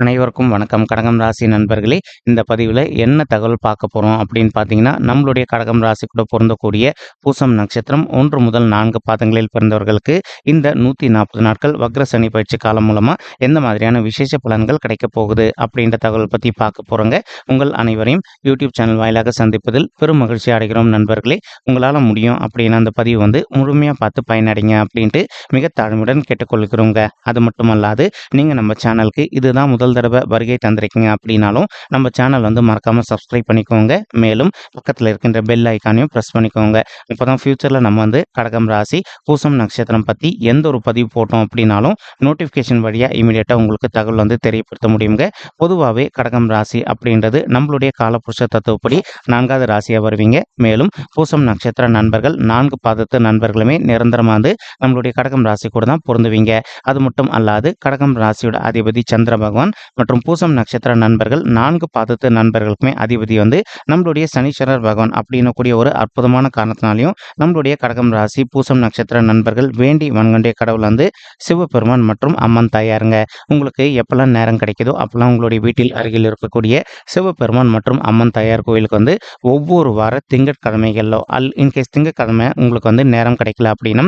அனைவருக்கும் வணக்கம். கடகம் ராசி நண்பர்களே இந்த பதிவில் என்ன தகவல் பார்க்க போகிறோம் அப்படின்னு பார்த்தீங்கன்னா நம்மளுடைய கடகம் ராசி கூட பொருந்தக்கூடிய பூசம் நட்சத்திரம் ஒன்று முதல் நான்கு பாதங்களில் பிறந்தவர்களுக்கு இந்த நூற்றி நாற்பது நாட்கள் வக்ர சனி பயிற்சி காலம் மூலமாக எந்த மாதிரியான விசேஷ பலன்கள் கிடைக்க போகுது அப்படின்ற தகவல் பற்றி பார்க்க போகிறோங்க உங்கள் அனைவரையும் யூடியூப் சேனல் வாயிலாக சந்திப்பதில் பெரும் மகிழ்ச்சி அடைகிறோம் நண்பர்களே. உங்களால் முடியும் அப்படின்னு அந்த பதிவு வந்து முழுமையாக பார்த்து பயனடைங்க அப்படின்ட்டு மிக தாழ்மையுடன் கேட்டுக்கொள்கிறோங்க. அது மட்டுமல்லாது நீங்கள் நம்ம சேனலுக்கு இதுதான் முதல் முதல் தடவை வருகை தந்திருக்கீங்க அப்படின்னாலும் நம்ம சேனல் வந்து மறக்காமல் சப்ஸ்கிரைப் பண்ணிக்கோங்க. மேலும் பக்கத்தில் இருக்கின்ற பெல் ஐக்கானையும் ப்ரெஸ் பண்ணிக்கோங்க. இப்போ தான் ஃப்யூச்சரில் நம்ம வந்து கடகம் ராசி பூசம் நட்சத்திரம் பற்றி எந்த ஒரு பதிவு போட்டோம் அப்படின்னாலும் நோட்டிஃபிகேஷன் வழியாக இமீடியட்டாக உங்களுக்கு தகவல் வந்து தெரியப்படுத்த முடியுங்க. பொதுவாகவே கடகம் ராசி அப்படின்றது நம்மளுடைய காலப்புருஷ தத்துவப்படி நான்காவது ராசியாக வருவீங்க. மேலும் பூசம் நட்சத்திர நண்பர்கள் நான்கு பாதத்து நண்பர்களுமே நிரந்தரமாக வந்து நம்மளுடைய கடகம் ராசி கூட தான் பொருந்துவீங்க. அது மட்டும் அல்லாது கடகம் ராசியோட அதிபதி சந்திர பகவான் மற்றும் பூசம் நட்சத்திர நண்பர்கள் நான்கு பாதத்து நண்பர்களுக்குமே அதிபதி வந்து நம்மளுடைய சனீஸ்வரர் பகவான் அப்படின்னு கூடிய ஒரு அற்புதமான காரணத்தினாலையும் நம்மளுடைய கடகம் ராசி பூசம் நட்சத்திர நண்பர்கள் வேண்டி வன்கொண்டிய கடவுள் வந்து சிவபெருமான் மற்றும் அம்மன் தாயாருங்க. உங்களுக்கு எப்பெல்லாம் நேரம் கிடைக்குதோ அப்பெல்லாம் உங்களுடைய வீட்டில் அருகில் இருக்கக்கூடிய சிவபெருமான் மற்றும் அம்மன் தாயார் கோயிலுக்கு வந்து ஒவ்வொரு வார திங்கட்கிழமைகளிலோ அல் இன்கேஸ் திங்கட்கிழமை உங்களுக்கு வந்து நேரம் கிடைக்கல அப்படின்னா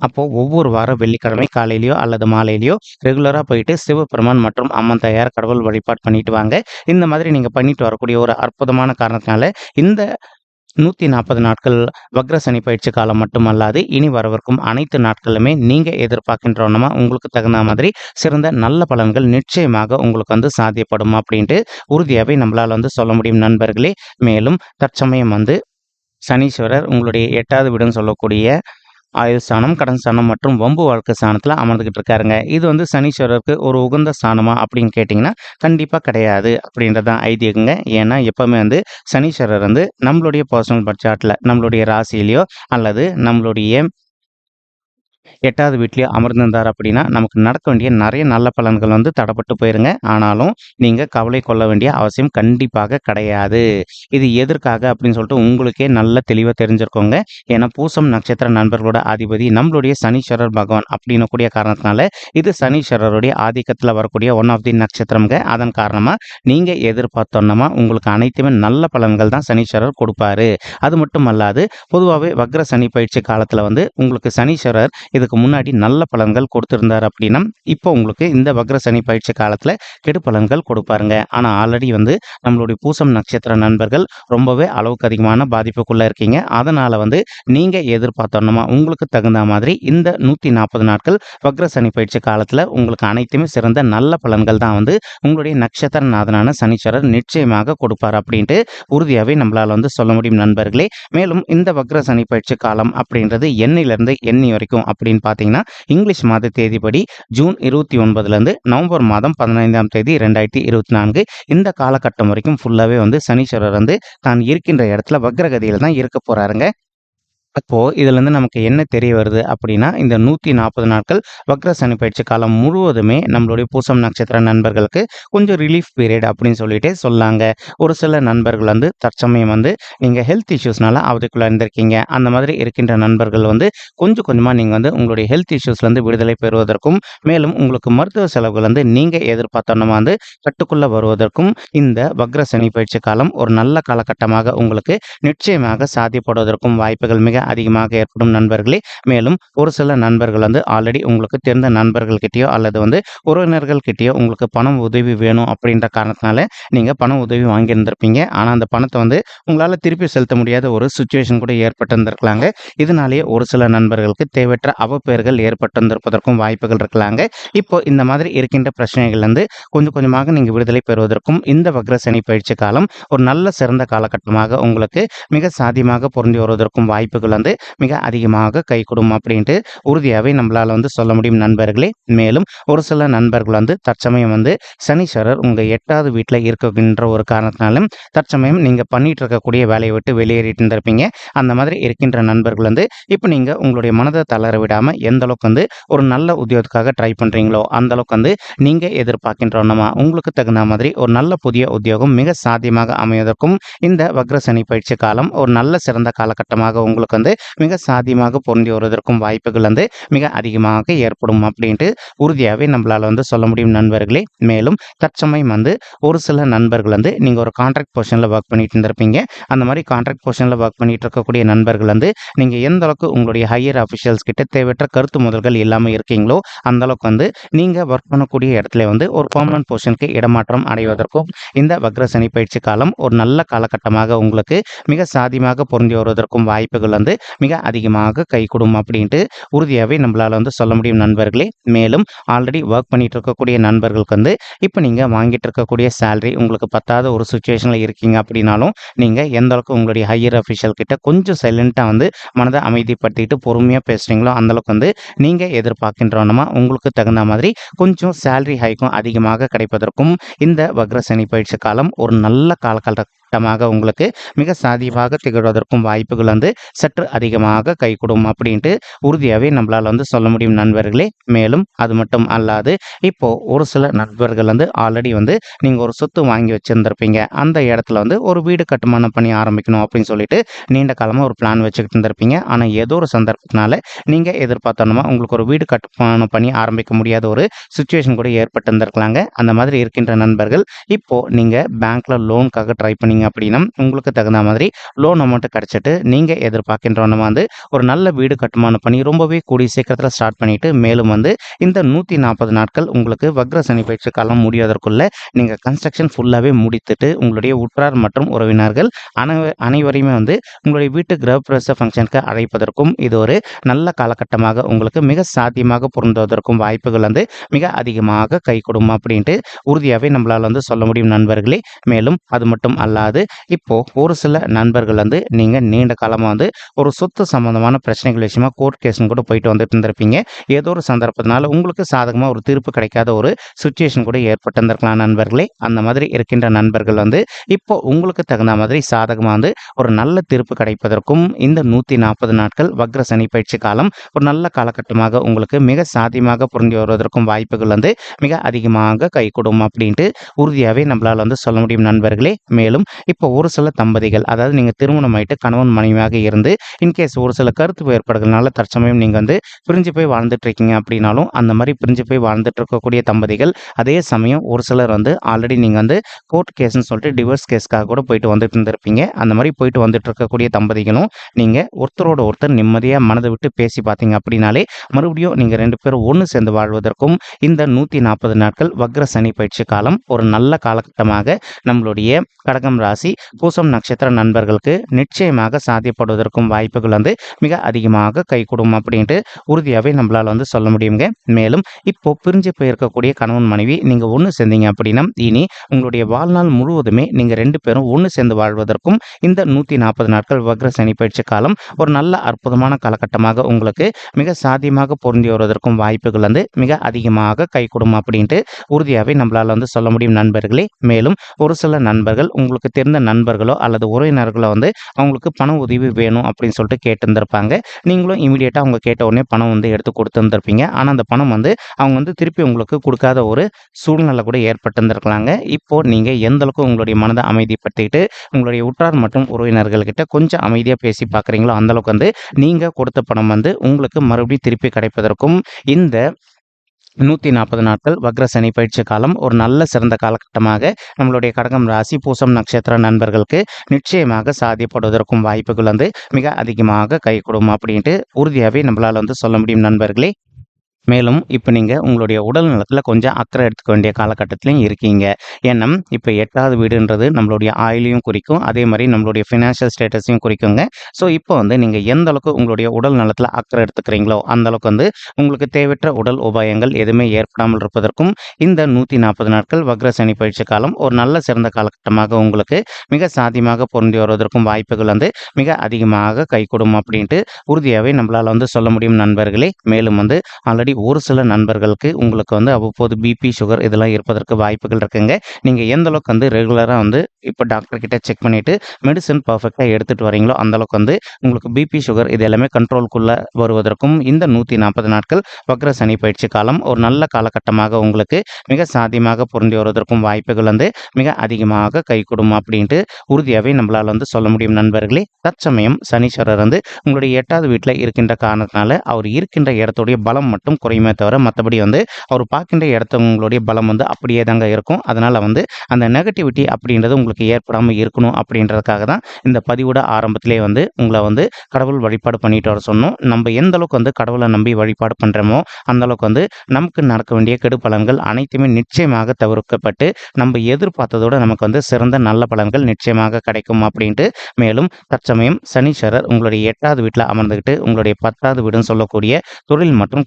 அப்போ ஒவ்வொரு வாரம் வெள்ளிக்கிழமை காலையிலையோ அல்லது மாலையிலயோ ரெகுலராக போயிட்டு சிவபெருமான் மற்றும் அம்மன் தயார் கடவுள் வழிபாடு பண்ணிட்டு வாங்க. இந்த மாதிரி நீங்கள் பண்ணிட்டு வரக்கூடிய ஒரு அற்புதமான காரணத்தினால இந்த நூற்றி நாற்பது நாட்கள் வக்ர சனி பயிற்சி காலம் மட்டுமல்லாது இனி வரவிருக்கும் அனைத்து நாட்களுமே நீங்கள் எதிர்பார்க்கின்றவனமா உங்களுக்கு தகுந்த மாதிரி சிறந்த நல்ல பலன்கள் நிச்சயமாக உங்களுக்கு வந்து சாத்தியப்படும் அப்படின்ட்டு உறுதியாகவே நம்மளால் வந்து சொல்ல முடியும் நண்பர்களே. மேலும் தற்சமயம் வந்து சனீஸ்வரர் உங்களுடைய எட்டாவது வீடுன்னு சொல்லக்கூடிய ஆயுள் ஸ்தானம் கடன் ஸ்தானம் மற்றும் வம்பு வாழ்க்கை ஸ்தானத்தில் அமர்ந்துக்கிட்டு இருக்காருங்க. இது வந்து சனீஸ்வரருக்கு ஒரு உகந்த ஸ்தானமா அப்படின்னு கேட்டிங்கன்னா கண்டிப்பாக கிடையாது அப்படின்றதான் ஐதீகங்க. ஏன்னா எப்போவுமே வந்து சனீஸ்வரர் வந்து நம்மளுடைய பர்சனல் பட்ஜாட்டில் நம்மளுடைய ராசியிலையோ அல்லது நம்மளுடைய எட்டாவது வீட்லேயே அமர்ந்திருந்தார் அப்படின்னா நமக்கு நடக்க வேண்டிய நிறைய நல்ல பலன்கள் வந்து தடப்பட்டு போயிருங்க. ஆனாலும் நீங்கள் கவலை கொள்ள வேண்டிய அவசியம் கண்டிப்பாக கிடையாது. இது எதற்காக அப்படின்னு சொல்லிட்டு உங்களுக்கே நல்ல தெளிவாக தெரிஞ்சிருக்கோங்க. ஏன்னா பூசம் நட்சத்திர நண்பர்களோட அதிபதி நம்மளுடைய சனீஸ்வரர் பகவான் அப்படின்னு கூடிய காரணத்தினால இது சனீஸ்வரருடைய ஆதிக்கத்தில் வரக்கூடிய ஒன் ஆஃப் தி நட்சத்திரம்ங்க. அதன் காரணமாக நீங்கள் எதிர்பார்த்தோன்னா உங்களுக்கு அனைத்துமே நல்ல பலன்கள் தான் சனீஸ்வரர் கொடுப்பாரு. அது மட்டும் அல்லாது பொதுவாகவே வக்ர சனி பயிற்சி காலத்தில் வந்து உங்களுக்கு சனீஸ்வரர் இதுக்கு முன்னாடி நல்ல பலன்கள் கொடுத்துருந்தார் அப்படின்னா இப்போ உங்களுக்கு இந்த வக்ர சனி பயிற்சி காலத்தில் கெடு பலன்கள் கொடுப்பாருங்க. ஆனால் ஆல்ரெடி வந்து நம்மளுடைய பூசம் நட்சத்திர நண்பர்கள் ரொம்பவே அளவுக்கு அதிகமான பாதிப்புக்குள்ளே இருக்கீங்க. அதனால் வந்து நீங்கள் எதிர்பார்த்தோன்னா உங்களுக்கு தகுந்த மாதிரி இந்த நூற்றி நாற்பது நாட்கள் வக்ர சனி பயிற்சி காலத்தில் உங்களுக்கு அனைத்துமே சிறந்த நல்ல பலன்கள் தான் வந்து உங்களுடைய நட்சத்திர நாதனான சனீஸ்வரர் நிச்சயமாக கொடுப்பார் அப்படின்ட்டு உறுதியாகவே நம்மளால் வந்து சொல்ல முடியும் நண்பர்களே. மேலும் இந்த வக்ர சனி பயிற்சி காலம் அப்படின்றது எண்ணிலிருந்து எண்ணி வரைக்கும் அப்படி அப்படின்னு பார்த்தீங்கன்னா இங்கிலீஷ் மாத தேதிப்படி ஜூன் இருபத்தி ஒன்பதுலேருந்து நவம்பர் மாதம் பதினைந்தாம் தேதி ரெண்டாயிரத்தி இருபத்தி நான்கு இந்த காலகட்டம் வரைக்கும் ஃபுல்லாகவே வந்து சனீஸ்வரர் வந்து தான் இருக்கின்ற இடத்துல வக்ரகதியில் தான் இருக்க போகிறாருங்க அப்போ இதுலேருந்து நமக்கு என்ன தெரிய வருது அப்படின்னா இந்த நூற்றி நாற்பது நாட்கள் வக்ர சனி பயிற்சி காலம் முழுவதுமே நம்மளுடைய பூசம் நட்சத்திர நண்பர்களுக்கு கொஞ்சம் ரிலீஃப் பீரியட் அப்படின்னு சொல்லிட்டு சொல்லாங்க. ஒரு சில நண்பர்கள் வந்து தற்சமயம் வந்து நீங்கள் ஹெல்த் இஷ்யூஸ்னால அவதிக்குள்ளே இருந்திருக்கீங்க அந்த மாதிரி இருக்கின்ற நண்பர்கள் வந்து கொஞ்சம் கொஞ்சமாக நீங்கள் வந்து உங்களுடைய ஹெல்த் இஷ்யூஸ்லேருந்து விடுதலை பெறுவதற்கும் மேலும் உங்களுக்கு மருத்துவ செலவுகள் வந்து நீங்கள் எதிர்பார்த்தோன்னா வந்து கட்டுக்குள்ளே வருவதற்கும் இந்த வக்ர சனி பயிற்சி காலம் ஒரு நல்ல காலகட்டமாக உங்களுக்கு நிச்சயமாக சாத்தியப்படுவதற்கும் வாய்ப்புகள் மிக அதிகமாக ஏற்படும் நண்பர்களே. மேலும் ஒரு சில நண்பர்கள் வந்து ஆல்ரெடி உங்களுக்கு தெரிந்த நண்பர்கள்கிட்டயோ அல்லது வந்து உறவினர்கள்கிட்டயோ உங்களுக்கு பணம் உதவி வேணும் அப்படின்ற காரணத்தினால நீங்கள் பணம் உதவி வாங்கியிருந்திருப்பீங்க. ஆனால் அந்த பணத்தை வந்து உங்களால் திருப்பி செலுத்த முடியாத ஒரு சுச்சுவேஷன் கூட ஏற்பட்டிருந்திருக்கலாங்க. இதனாலேயே ஒரு சில நண்பர்களுக்கு தேவையற்ற அவப்பெயர்கள் ஏற்பட்டிருந்திருப்பதற்கும் வாய்ப்புகள் இருக்கலாங்க. இப்போ இந்த மாதிரி இருக்கின்ற பிரச்சனைகள்லேருந்து கொஞ்சம் கொஞ்சமாக நீங்கள் விடுதலை பெறுவதற்கும் இந்த வக்ரசனி பயிற்சி காலம் ஒரு நல்ல சிறந்த காலகட்டமாக உங்களுக்கு மிக சாதியமாக பொருந்தி வருவதற்கும் வாய்ப்புகள் வந்து மிக அதிகமாக கை கொடுக்கும் அப்படின்ட்டு உறுதியாகவே நம்மளால் வந்து சொல்ல முடியும் நண்பர்களே. மேலும் ஒரு சில நண்பர்கள் வந்து தற்சமயம் வந்து சனீஸ்வரர் உங்கள் எட்டாவது வீட்டில் இருக்கின்ற ஒரு காரணத்தினாலும் தற்சமயம் நீங்கள் பண்ணிட்டு இருக்கக்கூடிய வேலையை விட்டு வெளியேறிட்டு இருந்திருப்பீங்க. அந்த மாதிரி இருக்கின்ற நண்பர்கள் வந்து இப்போ நீங்கள் உங்களுடைய மனதை தளர விடாமல் எந்த அளவுக்கு வந்து ஒரு நல்ல உத்தியோகத்துக்காக ட்ரை பண்ணுறீங்களோ அந்த அளவுக்கு வந்து நீங்கள் எதிர்பார்க்கின்றோன்னமா உங்களுக்கு தகுந்த மாதிரி ஒரு நல்ல புதிய உத்தியோகம் மிக சாத்தியமாக அமைவதற்கும் இந்த வக்ர சனி பயிற்சி காலம் ஒரு நல்ல சிறந்த காலகட்டமாக உங்களுக்கு வந்து மிக சாத்தியமாக பொருந்தி வருவதற்கும் வாய்ப்புகள் வந்து மிக அதிகமாக ஏற்படும் அப்படின்ட்டு உறுதியாகவே நம்மளால் வந்து சொல்ல முடியும் நண்பர்களே. மேலும் தற்சமயம் வந்து ஒரு சில நண்பர்கள் வந்து நீங்கள் ஒரு கான்ட்ராக்ட் பொசிஷனில் ஒர்க் பண்ணிட்டு இருந்திருப்பீங்க. அந்த மாதிரி கான்ட்ராக்ட் பொசிஷனில் ஒர்க் பண்ணிட்டு இருக்கக்கூடிய நண்பர்கள் வந்து நீங்கள் எந்த அளவுக்கு உங்களுடைய ஹையர் அஃபிஷியல்ஸ் கிட்ட தேவையற்ற கருத்து முதல்கள் இல்லாமல் இருக்கீங்களோ அந்த அளவுக்கு வந்து நீங்கள் ஒர்க் பண்ணக்கூடிய இடத்துல வந்து ஒரு பர்மனன்ட் பொசிஷனுக்கு இடமாற்றம் அடைவதற்கும் இந்த வக்ர சனி பயிற்சி காலம் ஒரு நல்ல காலகட்டமாக உங்களுக்கு மிக சாதியமாக பொருந்தி வருவதற்கும் வாய்ப்புகள் வந்து மிக அதிகமாக கைகூடும் அப்படின்ட்டு உறுதியாகவே நம்மளால் வந்து சொல்ல முடியும் நண்பர்களே. மேலும் ஆல்ரெடி ஒர்க் பண்ணிட்டு இருக்கக்கூடிய நண்பர்களுக்கு வந்து இப்போ நீங்கள் வாங்கிட்டு இருக்கக்கூடிய சேலரி உங்களுக்கு பத்தாத ஒரு சுச்சுவேஷனில் இருக்கீங்க அப்படின்னாலும் நீங்கள் எந்த அளவுக்கு உங்களுடைய ஹையர் அஃபிஷியல் கிட்ட கொஞ்சம் சைலண்ட்டாக வந்து மனதை அமைதிப்படுத்திட்டு பொறுமையாக பேசுகிறீங்களோ அந்தளவுக்கு வந்து நீங்கள் எதிர்பார்க்கின்றோன்னா உங்களுக்கு தகுந்த மாதிரி கொஞ்சம் சேலரி ஹைக்கும் அதிகமாக கிடைப்பதற்கும் இந்த வக்ர சனி பயிற்சி காலம் ஒரு நல்ல காலகட்டமாக உங்களுக்கு மிக சாதியமாக திகழ்வதற்கும் வாய்ப்புகள் வந்து சற்று அதிகமாக கைகூடும் அப்படின்ட்டு உறுதியாகவே நம்மளால் வந்து சொல்ல முடியும் நண்பர்களே. மேலும் அது மட்டும் அல்லாது இப்போ ஒரு சில நண்பர்கள் வந்து ஆல்ரெடி வந்து நீங்கள் ஒரு சொத்து வாங்கி வச்சுருந்துருப்பீங்க. அந்த இடத்துல வந்து ஒரு வீடு கட்டுமானம் பண்ணி ஆரம்பிக்கணும் அப்படின்னு சொல்லிட்டு நீண்ட காலமாக ஒரு பிளான் வச்சுக்கிட்டு இருந்திருப்பீங்க. ஆனால் ஏதோ ஒரு சந்தர்ப்பத்தினால நீங்கள் எதிர்பார்த்தோன்னா உங்களுக்கு ஒரு வீடு கட்டுமானம் பண்ணி ஆரம்பிக்க முடியாத ஒரு சுச்சுவேஷன் கூட ஏற்பட்டு இருந்திருக்கலாங்க அந்த மாதிரி இருக்கின்ற நண்பர்கள் இப்போ நீங்கள் பேங்க்ல லோனுக்காக ட்ரை பண்ணி பண்ணீங்க அப்படின்னா உங்களுக்கு தகுந்த மாதிரி லோன் அமௌண்ட்டு கிடைச்சிட்டு நீங்கள் எதிர்பார்க்கின்றவன வந்து ஒரு நல்ல வீடு கட்டுமானம் பண்ணி ரொம்பவே கூடிய சீக்கிரத்தில் ஸ்டார்ட் பண்ணிட்டு மேலும் வந்து இந்த நூற்றி நாற்பது நாட்கள் உங்களுக்கு வக்ர சனி பயிற்சி காலம் முடிவதற்குள்ள நீங்கள் கன்ஸ்ட்ரக்ஷன் ஃபுல்லாகவே முடித்துட்டு உங்களுடைய உற்றார் மற்றும் உறவினர்கள் அனைவரையுமே வந்து உங்களுடைய வீட்டு கிரகப்பிரவேச ஃபங்க்ஷனுக்கு அழைப்பதற்கும் இது ஒரு நல்ல காலகட்டமாக உங்களுக்கு மிக சாத்தியமாக பொருந்துவதற்கும் வாய்ப்புகள் வந்து மிக அதிகமாக கை கைகூடும் அப்படின்ட்டு உறுதியாகவே நம்மளால் வந்து சொல்ல முடியும் நண்பர்களே. மேலும் அது மட்டும் அல்லாது இப்போ ஒரு சில நண்பர்கள் வந்து நீங்கள் நீண்ட காலமாக வந்து ஒரு சொத்து சம்பந்தமான பிரச்சனைகள் விஷயமா கோர்ட் கேஸ்னு கூட போயிட்டு வந்துட்டு இருந்திருப்பீங்க. ஏதோ ஒரு சந்தர்ப்பத்தினால உங்களுக்கு சாதகமாக ஒரு தீர்ப்பு கிடைக்காத ஒரு சுச்சுவேஷன் கூட ஏற்பட்டிருந்திருக்கலாம் நண்பர்களே. அந்த மாதிரி இருக்கின்ற நண்பர்கள் வந்து இப்போ உங்களுக்கு தகுந்த மாதிரி சாதகமாக வந்து ஒரு நல்ல தீர்ப்பு கிடைப்பதற்கும் இந்த நூற்றி நாற்பது நாட்கள் வக்ர சனி பயிற்சி காலம் ஒரு நல்ல காலகட்டமாக உங்களுக்கு மிக சாத்தியமாக புரிஞ்சு வருவதற்கும் வாய்ப்புகள் வந்து மிக அதிகமாக கைகூடும் அப்படின்ட்டு உறுதியாகவே நம்மளால் வந்து சொல்ல முடியும் நண்பர்களே. மேலும் இப்போ ஒரு சில தம்பதிகள் அதாவது நீங்கள் திருமணம் ஆயிட்டு கணவன் மனைவியாக இருந்து இன்கேஸ் ஒரு சில கருத்து வேறுபாடுகள்னால தற்சமயம் நீங்கள் வந்து பிரிஞ்சு போய் வாழ்ந்துட்டு இருக்கீங்க அப்படின்னாலும் அந்த மாதிரி பிரிஞ்சு போய் வாழ்ந்துட்டு இருக்கக்கூடிய தம்பதிகள் அதே சமயம் ஒரு சிலர் வந்து ஆல்ரெடி நீங்கள் வந்து கோர்ட் கேஸ்ன்னு சொல்லிட்டு டிவோர்ஸ் கேஸ்க்காக கூட போயிட்டு வந்துட்டு இருந்திருப்பீங்க. அந்த மாதிரி போயிட்டு வந்துட்டு இருக்கக்கூடிய தம்பதிகளும் நீங்கள் ஒருத்தரோட ஒருத்தர் நிம்மதியாக மனதை விட்டு பேசி பார்த்தீங்க அப்படின்னாலே மறுபடியும் நீங்கள் ரெண்டு பேரும் ஒன்று சேர்ந்து வாழ்வதற்கும் இந்த நூற்றி நாற்பது நாட்கள் வக்ர சனி பயிற்சி காலம் ஒரு நல்ல காலகட்டமாக நம்மளுடைய கடகம் ராசி பூசம் நட்சத்திர நண்பர்களுக்கு நிச்சயமாக சாத்தியப்படுவதற்கும் வாய்ப்புகள் வந்து மிக அதிகமாக கைகூடும் அப்படின்ட்டு உறுதியாகவே நம்மளால் வந்து சொல்ல முடியுங்க. மேலும் இப்போ பிரிஞ்சு போயிருக்கக்கூடிய கணவன் மனைவி நீங்கள் ஒன்று சேர்ந்தீங்க அப்படின்னா இனி உங்களுடைய வாழ்நாள் முழுவதுமே நீங்கள் ரெண்டு பேரும் ஒன்று சேர்ந்து வாழ்வதற்கும் இந்த நூற்றி நாற்பது நாட்கள் வக்ர சனி பயிற்சி காலம் ஒரு நல்ல அற்புதமான காலகட்டமாக உங்களுக்கு மிக சாத்தியமாக பொருந்தி வருவதற்கும் வாய்ப்புகள் வந்து மிக அதிகமாக கைகூடும் அப்படின்ட்டு உறுதியாகவே நம்மளால் வந்து சொல்ல முடியும் நண்பர்களே. மேலும் ஒரு சில நண்பர்கள் உங்களுக்கு தெரிந்த நண்பர்களோ அல்லது உறவினர்களோ வந்து அவங்களுக்கு பண உதவி வேணும் அப்படின்னு சொல்லிட்டு கேட்டிருந்திருப்பாங்க. நீங்களும் இமீடியட்டாக அவங்க கேட்ட உடனே பணம் வந்து எடுத்து கொடுத்துருந்துருப்பீங்க. ஆனால் அந்த பணம் வந்து அவங்க வந்து திருப்பி உங்களுக்கு கொடுக்காத ஒரு சூழ்நிலை கூட ஏற்பட்டிருந்திருக்கலாங்க. இப்போ நீங்கள் எந்த அளவுக்கு உங்களுடைய மனதை அமைதிப்படுத்திட்டு உங்களுடைய உற்றார் மற்றும் உறவினர்கள்கிட்ட கொஞ்சம் அமைதியாக பேசி பார்க்குறீங்களோ அந்தளவுக்கு வந்து நீங்கள் கொடுத்த பணம் வந்து உங்களுக்கு மறுபடியும் திருப்பி கிடைப்பதற்கும் இந்த நூற்றி நாற்பது நாட்கள் வக்ர சனி பயிற்சி காலம். ஒரு நல்ல சிறந்த காலகட்டமாக நம்மளுடைய கடகம் ராசி பூசம் நட்சத்திர நண்பர்களுக்கு நிச்சயமாக சாத்தியப்படுவதற்கும் வாய்ப்புகள் வந்து மிக அதிகமாக கைகூடும் அப்படின்ட்டு உறுதியாகவே நம்மளால் வந்து சொல்ல முடியும் நண்பர்களே. மேலும் இப்போ நீங்கள் உங்களுடைய உடல் நலத்தில் கொஞ்சம் அக்கறை எடுத்துக்க வேண்டிய காலகட்டத்திலையும் இருக்கீங்க. ஏன்னா இப்போ எட்டாவது வீடுன்றது நம்மளுடைய ஆயிலையும் குறிக்கும். அதே மாதிரி நம்மளுடைய ஃபினான்ஷியல் ஸ்டேட்டஸையும் குறிக்குங்க. ஸோ இப்போ வந்து நீங்கள் எந்த அளவுக்கு உங்களுடைய உடல் நலத்தில் அக்கறை எடுத்துக்கிறீங்களோ அந்த அளவுக்கு வந்து உங்களுக்கு தேவையற்ற உடல் உபாயங்கள் எதுவுமே ஏற்படாமல் இருப்பதற்கும் இந்த நூற்றி நாற்பது நாட்கள் வக்ர சனி பயிற்சி காலம் ஒரு நல்ல சிறந்த காலகட்டமாக உங்களுக்கு மிக சாத்தியமாக பொருந்தி வருவதற்கும் வாய்ப்புகள் வந்து மிக அதிகமாக கைகூடும் அப்படின்ட்டு உறுதியாகவே நம்மளால் வந்து சொல்ல முடியும் நண்பர்களே. மேலும் வந்து ஆல்ரெடி ஒரு சில நண்பர்களுக்கு உங்களுக்கு வந்து அவ்வப்போது பிபி, சுகர் இதெல்லாம் இருப்பதற்கு வாய்ப்புகள் இருக்குங்க. நீங்க எந்த அளவுக்கு வந்து ரெகுலரா வந்து இப்போ டாக்டர் கிட்ட செக் பண்ணிட்டு மெடிசன் பெர்ஃபெக்ட்டா எடுத்துட்டு வரீங்களோ, அந்த அளவுக்கு வந்து உங்களுக்கு பிபி, சுகர் இது எல்லாமே கண்ட்ரோல்க்குள்ள வருவதற்கும் இந்த 140 நாட்கள் வக்ர சனி பயிற்சி காலம் ஒரு நல்ல காலகட்டமாக உங்களுக்கு மிக சாத்தியமாக பொருந்தி வருவதற்கும் வாய்ப்புகள் வந்து மிக அதிகமாக கைகூடும் அப்படின்ட்டு உறுதியாகவே நம்மளால் வந்து சொல்ல முடியும் நண்பர்களே. தற்சமயம் சனீஸ்வரர் வந்து உங்களுடைய எட்டாவது வீட்டில் இருக்கின்ற காரணத்தினால, அவர் இருக்கின்ற இடத்துடைய பலம் மட்டும் குறையுமே தவிர, மற்றபடி வந்து அவர் பார்க்கின்ற இடத்தவங்களுடைய பலம் வந்து அப்படியே தாங்க இருக்கும். அதனால் வந்து அந்த நெகட்டிவிட்டி அப்படின்றது உங்களுக்கு ஏற்படாமல் இருக்கணும் அப்படின்றதுக்காக தான் இந்த பதிவோட ஆரம்பத்திலே வந்து உங்களை வந்து கடவுள் வழிபாடு பண்ணிட்டு வர சொன்னோம். நம்ப எந்த அளவுக்கு வந்து கடவுளை நம்பி வழிபாடு பண்ணுறோமோ அந்த அளவுக்கு வந்து நமக்கு நடக்க வேண்டிய கெடு பலன்கள் அனைத்துமே நிச்சயமாக தவிர்க்கப்பட்டு, நம்ம எதிர்பார்த்ததோட நமக்கு வந்து சிறந்த நல்ல பலன்கள் நிச்சயமாக கிடைக்கும் அப்படின்ட்டு, மேலும் தற்சமயம் சனீஸ்வரர் உங்களுடைய எட்டாவது வீட்டில் அமர்ந்துக்கிட்டு உங்களுடைய 10வது வீடுன்னு சொல்லக்கூடிய தொழில் மற்றும்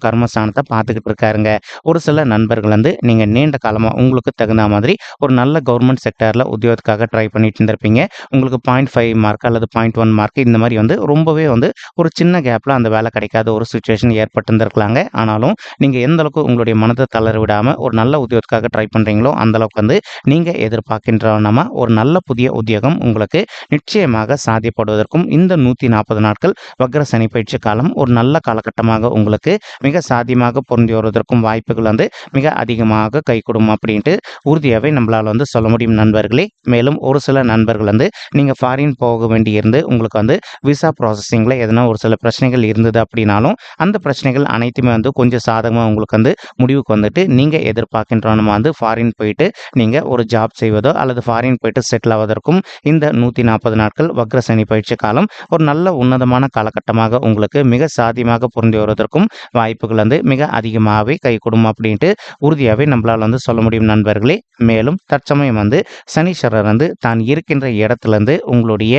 கர்மஸ்தானத்த பார்த்துக்கிட்டு இருக்காருங்க. ஒரு சில நண்பர்கள் வந்து நீங்கள் நீண்ட காலமாக உங்களுக்கு தகுந்த மாதிரி ஒரு நல்ல கவர்மெண்ட் செக்டரில் உத்தியோகத்துக்காக ட்ரை பண்ணிட்டு இருந்திருப்பீங்க. உங்களுக்கு 0.5 மார்க் அல்லது 0.1 மார்க் இந்த மாதிரி வந்து ரொம்பவே வந்து ஒரு சின்ன கேப்பில் அந்த வேலை கிடைக்காத ஒரு சுச்சுவேஷன் ஏற்பட்டிருந்திருக்கலாங்க. ஆனாலும் நீங்கள் எந்த அளவுக்கு உங்களுடைய மனத்தை தளர விடாமல் ஒரு நல்ல உத்தியோகத்துக்காக ட்ரை பண்ணுறீங்களோ அந்த அளவுக்கு வந்து நீங்கள் எதிர்பார்க்கின்றவனமா ஒரு நல்ல புதிய உத்தியோகம் உங்களுக்கு நிச்சயமாக சாத்தியப்படுவதற்கும் இந்த 140 நாட்கள் வக்ர சனி பயிற்சி காலம் ஒரு நல்ல காலகட்டமாக உங்களுக்கு மிக சாத்தியமாக பொருந்தி வருவதற்கும் வாய்ப்புகள் வந்து மிக அதிகமாக கைகூடும் அப்படின்ட்டு உறுதியாகவே நம்மளால் வந்து சொல்ல முடியும் நண்பர்களே. மேலும் ஒரு சில நண்பர்கள் வந்து நீங்கள் ஃபாரின் போக வேண்டியிருந்து உங்களுக்கு வந்து விசா ப்ராசஸிங்கில் எதனா ஒரு சில பிரச்சனைகள் இருந்தது அப்படின்னாலும், அந்த பிரச்சனைகள் அனைத்துமே வந்து கொஞ்சம் சாதகமாக உங்களுக்கு வந்து முடிவுக்கு வந்துட்டு, நீங்கள் எதிர்பார்க்கின்ற வந்து ஃபாரின் போயிட்டு நீங்கள் ஒரு ஜாப் செய்வதோ அல்லது ஃபாரின் போயிட்டு செட்டில் ஆவதற்கும் இந்த 140 நாட்கள் வக்ர சனி பயிற்சி காலம் ஒரு நல்ல உன்னதமான காலகட்டமாக உங்களுக்கு மிக சாத்தியமாக பொருந்தி வருவதற்கும் வாய்ப்புகள் வந்து மிக அதிகமாவே கைகூடும் அப்படின்ட்டு உறுதியாகவே நம்மளால் வந்து சொல்ல முடியும் நண்பர்களே. மேலும் தற்சமயம் வந்து சனீஸ்வரர் வந்து தான் இருக்கின்ற இடத்துலேருந்து உங்களுடைய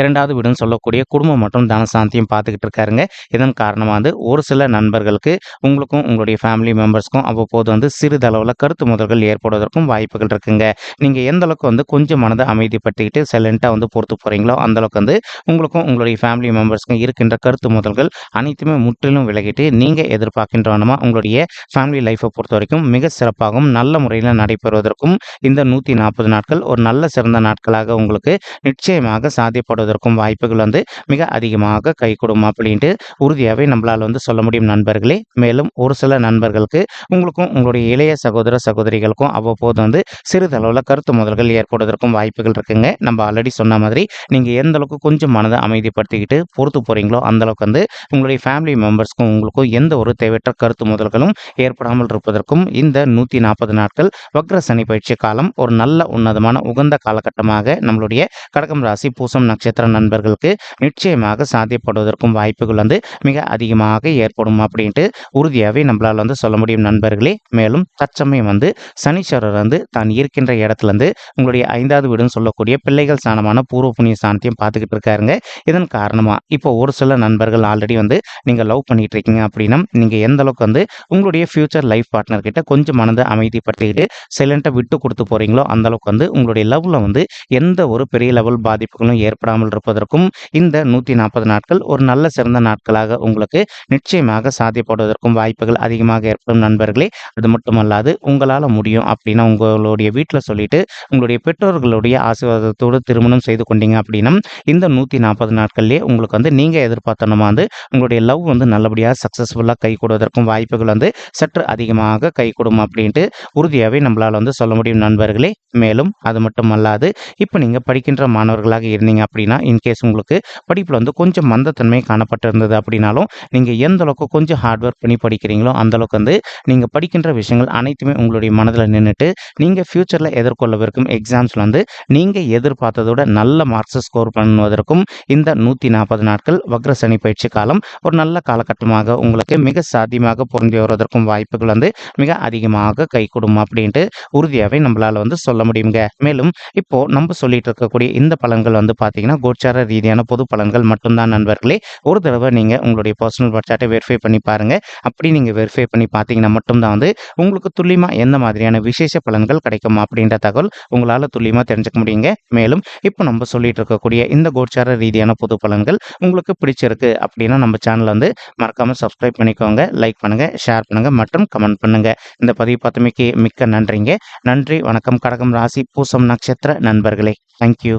இரண்டாவது வீடுன்னு சொல்லக்கூடிய குடும்பம் மற்றும் தனசாந்தியும் பார்த்துக்கிட்டு இருக்காருங்க. இதன் காரணமா வந்து ஒரு சில நண்பர்களுக்கு உங்களுக்கும் உங்களுடைய ஃபேமிலி மெம்பர்ஸ்க்கும் அவ்வப்போது வந்து சிறிதளவுல கருத்து முதல்கள் ஏற்படுவதற்கும் வாய்ப்புகள் இருக்குங்க. நீங்க எந்த அளவுக்கு வந்து கொஞ்சம் மனதை அமைதிப்படுத்திக்கிட்டு சைலன்ட்டா வந்து பொறுத்து போறீங்களோ, அந்த அளவுக்கு வந்து உங்களுக்கும் உங்களுடைய ஃபேமிலி மெம்பர்ஸ்க்கும் இருக்கின்ற கருத்து முதல்கள் அனைத்துமே முற்றிலும் விலகிட்டு, நீங்க எதிர்பார்க்கின்ற உங்களுடைய ஃபேமிலி லைஃப்ப பொறுத்தவரைக்கும் மிக சிறப்பாகவும், நல்ல முறையில் நடைபெறுவதற்கும் இந்த 140 நாட்கள் ஒரு நல்ல சிறந்த நாட்களாக உங்களுக்கு நிச்சயமாக சாத்தியப்படுவதற்கும் வாய்ப்புகள் வந்து மிக அதிகமாக கைகூடும் அப்படின்ட்டு உறுதியாகவே நம்மளால் வந்து சொல்ல முடியும் நண்பர்களே. மேலும் ஒரு சில நண்பர்களுக்கு உங்களுக்கும் உங்களுடைய இளைய சகோதர, சகோதரிகளுக்கும் அவ்வப்போது வந்து சிறிதளவில் கருத்து முதல்கள் ஏற்படுவதற்கும் வாய்ப்புகள் இருக்குங்க. நம்ம ஆல்ரெடி சொன்ன மாதிரி நீங்க எந்த அளவுக்கு கொஞ்சம் மனதை அமைதிப்படுத்திக்கிட்டு பொறுத்து போறீங்களோ, அந்த அளவுக்கு வந்து உங்களுடைய ஃபேமிலி மெம்பர்ஸ்க்கும் உங்களுக்கும் எந்த ஒரு தேவையற்ற கருத்து முதல்களும் ஏற்படாமல் இருப்பதற்கும் இந்த 140 நாட்கள் வக்ர சனி பயிற்சி காலம் ஒரு நல்ல உன்னதமான உகந்த காலகட்டமாக நம்மளுடைய கடகம் ராசி, பூசம் நட்சத்திர நண்பர்களுக்கு நிச்சயமாக சாத்தியப்படுவதற்கும் வாய்ப்புகள் வந்து மிக அதிகமாக ஏற்படும் அப்படின்ட்டு உறுதியாகவே நம்மளால் வந்து சொல்ல முடியும் நண்பர்களே. மேலும் தற்சமயம் வந்து சனீஸ்வரர் வந்து தான் இருக்கின்ற இடத்துலேருந்து உங்களுடைய ஐந்தாவது வீடுன்னு சொல்லக்கூடிய பிள்ளைகள் ஸ்தானமான பூர்வ புண்ணிய ஸ்தானத்தையும் பார்த்துக்கிட்டு இருக்காருங்க. இதன் காரணமாக இப்போ ஒரு சில நண்பர்கள் ஆல்ரெடி வந்து நீங்கள் லவ் பண்ணிட்டு இருக்கீங்க அப்படின்னா, நீங்கள் எந்த அளவுக்கு வந்து உங்களுடைய ஃபியூச்சர் லைஃப் பார்ட்னர் கிட்ட கொஞ்சம் மனதை அமைதிப்படுத்திக்கிட்டு சைலன்ட்டா விட்டு கொடுத்து போறீங்களோ, அந்த அளவுக்கு வந்து உங்களுடைய லவ்ல வந்து எந்த ஒரு பெரிய லெவல் பாதிப்புகளும் ஏற்படும் ஏற்படாமல் இருப்பதற்கும் இந்த 140 நாட்கள் ஒரு நல்ல சிறந்த நாட்களாக உங்களுக்கு நிச்சயமாக சாத்தியப்படுவதற்கும் வாய்ப்புகள் அதிகமாக ஏற்படும் நண்பர்களே. அது மட்டுமல்லாது உங்களால முடியும் அப்படின்னா உங்களுடைய வீட்டில் சொல்லிட்டு, உங்களுடைய பெற்றோர்களுடைய ஆசீர்வாதத்தோடு திருமணம் செய்து கொண்டீங்க அப்படின்னா, இந்த நூற்றி நாற்பது நாட்கள்லேயே உங்களுக்கு வந்து நீங்க எதிர்பார்த்தனமா வந்து உங்களுடைய லவ் வந்து நல்லபடியாக சக்ஸஸ்ஃபுல்லாக கை கூடுவதற்கும் வாய்ப்புகள் வந்து சற்று அதிகமாக கைகூடும் அப்படின்ட்டு உறுதியாகவே நம்மளால் வந்து சொல்ல முடியும் நண்பர்களே. மேலும் அது மட்டுமல்லாது இப்போ நீங்கள் படிக்கின்ற மாணவர்களாக இருந்தீங்க அப்படின்னா, இன்கேஸ் உங்களுக்கு படிப்பில் வந்து கொஞ்சம் மந்தத்தன்மை காணப்பட்டிருந்தது அப்படின்னாலும், நீங்கள் எந்த அளவுக்கு கொஞ்சம் ஹார்ட் ஒர்க் பண்ணி படிக்கிறீங்களோ, அந்தளவுக்கு வந்து நீங்கள் படிக்கின்ற விஷயங்கள் அனைத்துமே உங்களுடைய மனதில் நின்றுட்டு நீங்கள் ஃப்யூச்சரில் எதிர்கொள்ளவிருக்கும் எக்ஸாம்ஸ்ல வந்து நீங்கள் எதிர்பார்த்ததோட நல்ல மார்க்ஸ் ஸ்கோர் பண்ணுவதற்கும் இந்த 140 நாட்கள் வக்ர சனி பயிற்சி காலம் ஒரு நல்ல காலகட்டமாக உங்களுக்கு மிக சாத்தியமாக பொருந்தி வருவதற்கும் வாய்ப்புகள் வந்து மிக அதிகமாக கைகூடும் அப்படின்ட்டு உறுதியாகவே நம்மளால் வந்து சொல்ல முடியுங்க. மேலும் இப்போ நம்ம சொல்லிட்டு இருக்கக்கூடிய இந்த பலன்கள் வந்து பார்த்தீங்க பார்த்தீங்கன்னா கோச்சார ரீதியான பொது பலன்கள் மட்டும்தான் நண்பர்களே. ஒரு தடவை நீங்கள் உங்களுடைய பர்சனல் பட்சாட்டை வெரிஃபை பண்ணி பாருங்கள் அப்படி நீங்கள் வெரிஃபை பண்ணி பார்த்தீங்கன்னா மட்டும்தான் வந்து உங்களுக்கு துல்லியமாக எந்த மாதிரியான விசேஷ பலன்கள் கிடைக்கும் அப்படின்ற தகவல் உங்களால் துல்லியமாக தெரிஞ்சுக்க முடியுங்க. மேலும் இப்போ நம்ம சொல்லிட்டு இருக்கக்கூடிய இந்த கோச்சார ரீதியான பொது பலன்கள் உங்களுக்கு பிடிச்சிருக்கு அப்படின்னா நம்ம சேனலை வந்து மறக்காமல் சப்ஸ்கிரைப் பண்ணிக்கோங்க. லைக் பண்ணுங்கள் ஷேர் பண்ணுங்கள் மற்றும் கமெண்ட் பண்ணுங்கள் இந்த பதிவு பார்த்தமைக்கு மிக்க நன்றிங்க. நன்றி வணக்கம் கடகம் ராசி பூசம் நட்சத்திர நண்பர்களே. தேங்க்யூ